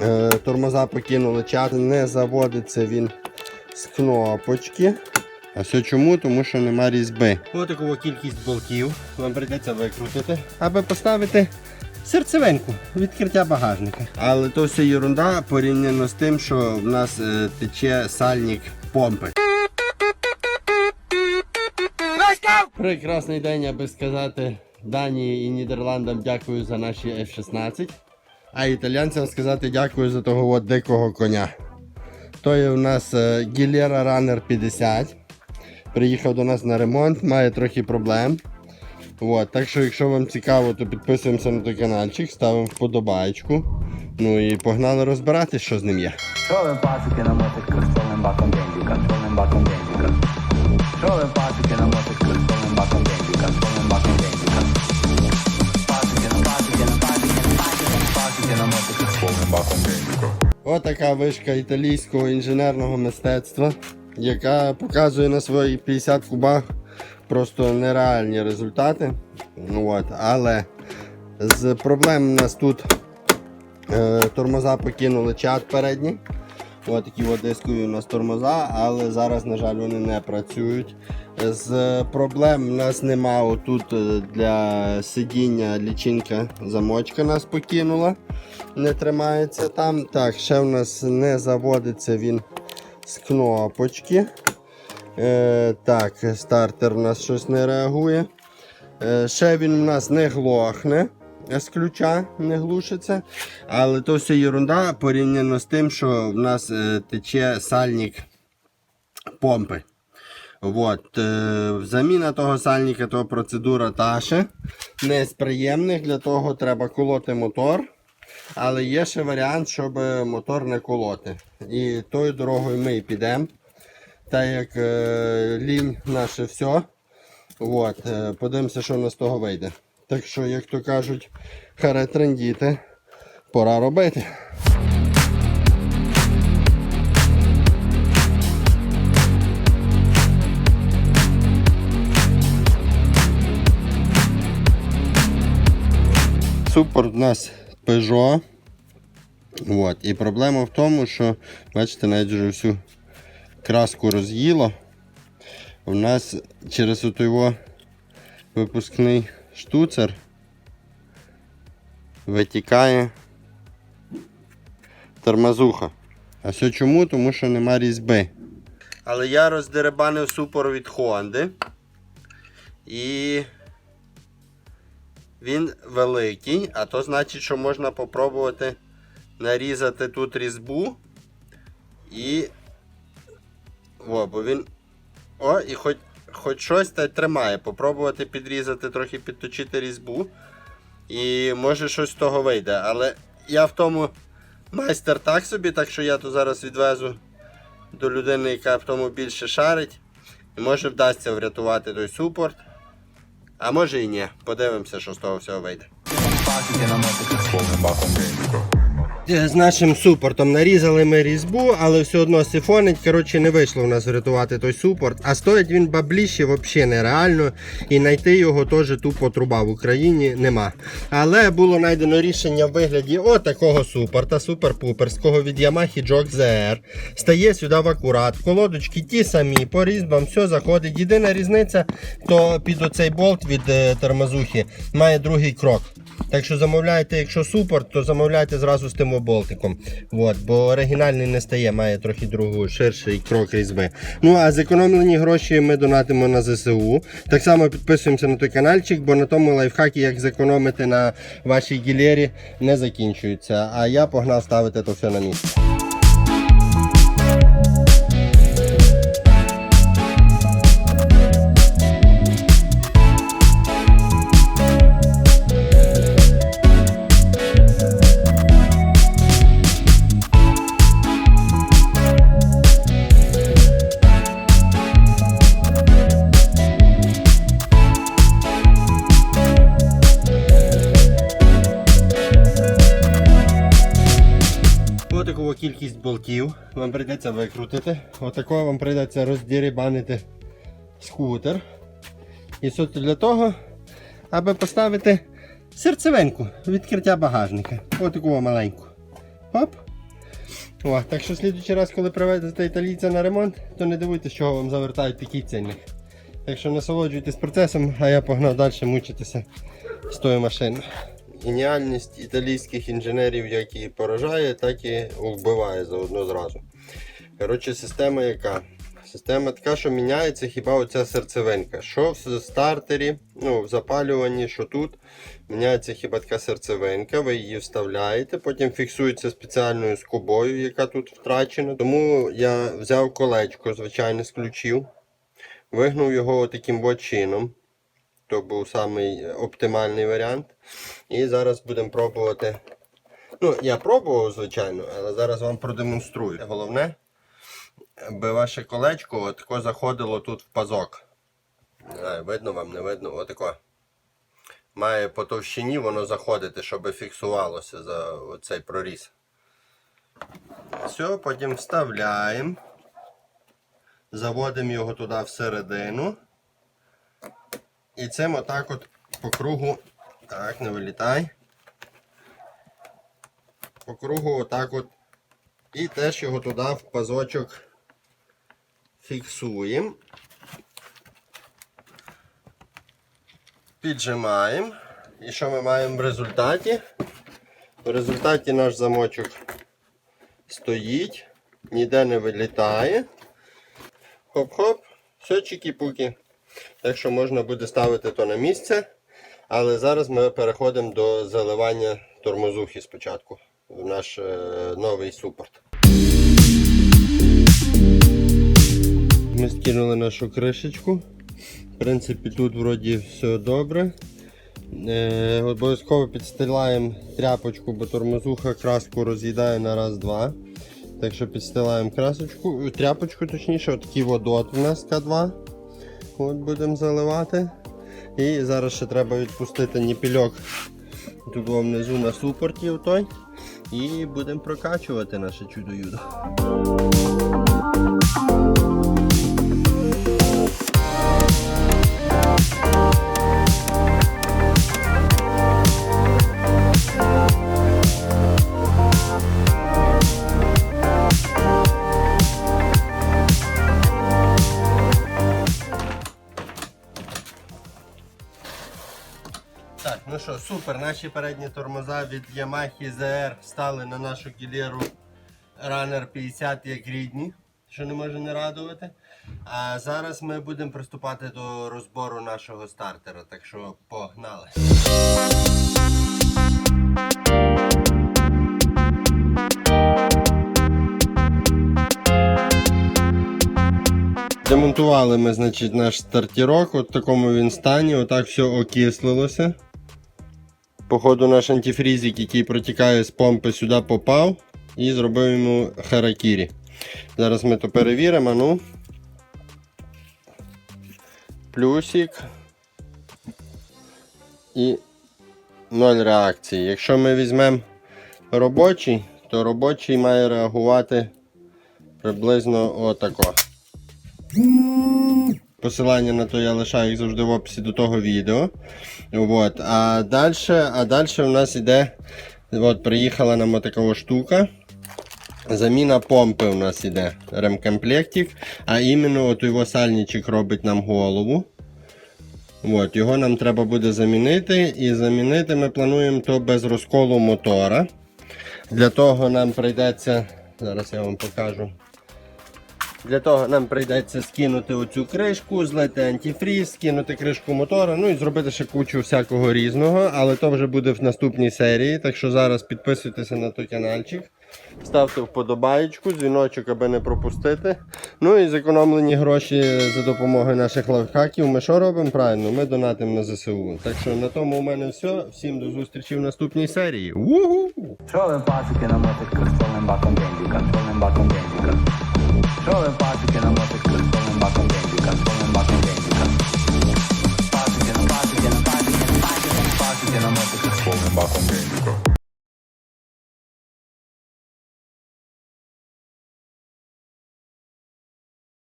Е, тормоза покинули чат, не заводиться він з кнопочки. А все чому? Тому що нема різьби. Ось таку кількість болтів вам прийдеться викрутити, аби поставити серцевинку, відкриття багажника. Але то все ерунда порівняно з тим, що в нас е, тече сальник помпи. Прекрасний день, аби сказати Данії і Нідерландам дякую за наші F-16. А італійцям сказати дякую за того от дикого коня. То є у нас Gilera Runner 50. Приїхав до нас на ремонт, має трохи проблем. От, так що, якщо вам цікаво, то підписуємося на той каналчик, ставимо вподобайку. Ну і погнали розбиратись, що з ним є. Trove pazziche Отака вишка італійського інженерного мистецтва, яка показує на своїх 50 кубах просто нереальні результати. Ну От. Але з проблем у нас тут е, тормоза покинули чат передній. Ось такі от дискові у нас тормоза, але зараз, на жаль, вони не працюють. З проблем у нас нема отут е, для сидіння лічинка замочка нас покинула. Не тримається там. Так, ще в нас не заводиться він з кнопочки. Е, так, стартер у нас щось не реагує. Е, ще він у нас не глохне. Е, З ключа не глушиться. Але то все ерунда порівняно з тим, що в нас е, тече сальник помпи. От, е, заміна того сальника, то процедура та ще не з приємних. Для того треба колоти мотор. Але є ще варіант, щоб мотор не колоти. І тою дорогою ми підемо. Так як е, лінь наше все. От, е, подивимося, що в нас з того вийде. Так що, як то кажуть, харе трендіти, пора робити. Супорт у нас Peugeot. От. І проблема в тому, що, бачите, навіть вже всю краску роз'їло. У нас через його випускний штуцер витікає тормозуха. А все чому? Тому що нема різьби. Але я роздеребанив супор від Honda. І він великий, а то значить, що можна попробувати нарізати тут різьбу. І. О, бо він. О, і хоч, хоч щось та й тримає. Попробувати підрізати, трохи підточити різьбу. І може щось з того вийде. Але я в тому майстер так собі, так що я то зараз відвезу до людини, яка в тому більше шарить. І може вдасться врятувати той супорт. А може і ні. Подивимося, що з того всього вийде. Pazziche na Bendica. З нашим супортом нарізали ми різьбу, але все одно сифонить. Коротше, не вийшло в нас врятувати той супорт. А стоїть він бабліще взагалі нереально. І знайти його теж тупо труба в Україні нема. Але було знайдено рішення в вигляді отакого супорта, супер-пуперського від Yamaha Jog ZR. Стає сюди в акурат. Колодочки ті самі, по різьбам все заходить. Єдина різниця, то під оцей болт від е, тормозухи має другий крок. Так що замовляйте, якщо супорт, то замовляйте зразу з тим болтиком. От, бо оригінальний не стає, має трохи другу ширший крок різьби. Ну а зекономлені гроші ми донатимо на ЗСУ. Так само підписуємося на той каналчик, бо на тому лайфхакі, як зекономити на вашій гілєрі, не закінчуються. А я погнав ставити то все на місце. Кількість болтів вам прийдеться викрутити. Отакого вам прийдеться роздірібанити скутер. І суто для того, аби поставити серцевинку відкриття багажника. Отаку маленьку. Оп. О, так що слідуючий раз, коли приведете італійця на ремонт, то не дивуйтесь, чого вам завертають такий цінник. Так що насолоджуйтесь процесом, а я погнав далі мучитися з тою машиною. Геніальність італійських інженерів як і поражає, так і вбиває заодно зразу. Коротше, система яка? Система така, що міняється хіба оця серцевинка. Що в стартері, ну, в запалюванні, що тут, міняється хіба така серцевинка, ви її вставляєте, потім фіксується спеціальною скобою, яка тут втрачена. Тому я взяв колечко, звичайно, з ключів, вигнув його таким чином. То був самий оптимальний варіант. І зараз будемо пробувати. Ну, я пробував, звичайно, але зараз вам продемонструю. Головне, аби ваше колечко отако заходило тут в пазок. Не знаю, видно вам, не видно, отако. Має по товщині воно заходити, щоб фіксувалося за цей проріз. Все, потім вставляємо. Заводимо його туди всередину. І цим отак от по кругу. Так, не вилітай. По кругу отак от. І теж його туди в пазочок фіксуємо. Піджимаємо. І що ми маємо в результаті? В результаті наш замочок стоїть, ніде не вилітає. Хоп-хоп, все чікі-пуки. Так що можна буде ставити то на місце. Але зараз ми переходимо до заливання тормозухи спочатку в наш е, новий супорт. Ми скинули нашу кришечку. В принципі, тут вроді все добре. Е, обов'язково підстилаємо тряпочку, бо тормозуха краску роз'їдає на раз-два. Так що підстилаємо красочку, тряпочку, точніше, отакий водот у нас К2. От будемо заливати. І зараз ще треба відпустити ніпільок тут внизу на супорті той. І будемо прокачувати наше чудо-юдо. Так, ну що, супер, наші передні тормоза від Yamaha ZR стали на нашу кілеру Runner 50 як рідні, що не може не радувати. А зараз ми будемо приступати до розбору нашого стартера, так що погнали. Демонтували ми, значить, наш стартірок, от в такому він стані, отак все окислилося. Походу наш антифрізик, який протікає з помпи, сюди попав і зробив йому харакірі. Зараз ми то перевіримо, ну. Плюсик. І 0 реакції. Якщо ми візьмемо робочий, то робочий має реагувати приблизно отако. Посилання на то я лишаю їх завжди в описі до того відео. От. А далі а далі в нас іде. От, приїхала нам така штука. Заміна помпи у нас іде ремкомплектик. А іменно от його сальничок робить нам голову. От, його нам треба буде замінити. І замінити ми плануємо то без розколу мотора. Для того нам прийдеться. Зараз я вам покажу. Для того нам прийдеться скинути оцю кришку, злити антифріз, скинути кришку мотора, ну і зробити ще кучу всякого різного, але то вже буде в наступній серії. Так що зараз підписуйтеся на той каналчик, ставте вподобаєчку, дзвіночок, аби не пропустити. Ну і зекономлені гроші за допомогою наших лайфхаків. Ми що робимо? Правильно, ми донатимо на ЗСУ. Так що на тому у мене все. Всім до зустрічі в наступній серії. Угу!